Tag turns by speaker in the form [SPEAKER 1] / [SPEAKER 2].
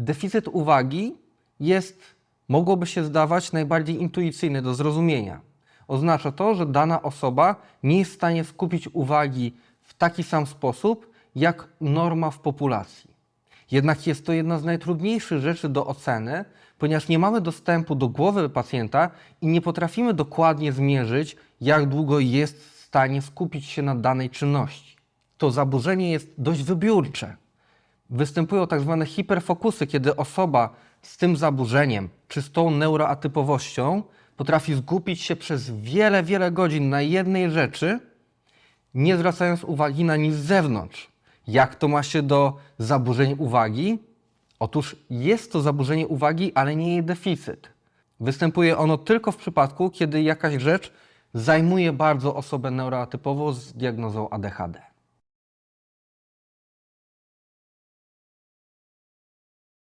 [SPEAKER 1] Deficyt uwagi jest, mogłoby się zdawać, najbardziej intuicyjny do zrozumienia. Oznacza to, że dana osoba nie jest w stanie skupić uwagi w taki sam sposób, jak norma w populacji. Jednak jest to jedna z najtrudniejszych rzeczy do oceny, ponieważ nie mamy dostępu do głowy pacjenta i nie potrafimy dokładnie zmierzyć, jak długo jest w stanie skupić się na danej czynności. To zaburzenie jest dość wybiórcze. Występują tak zwane hiperfokusy, kiedy osoba z tym zaburzeniem czy z tą neuroatypowością potrafi skupić się przez wiele, wiele godzin na jednej rzeczy, nie zwracając uwagi na nic z zewnątrz. Jak to ma się do zaburzeń uwagi? Otóż jest to zaburzenie uwagi, ale nie jej deficyt. Występuje ono tylko w przypadku, kiedy jakaś rzecz zajmuje bardzo osobę neuroatypową z diagnozą ADHD.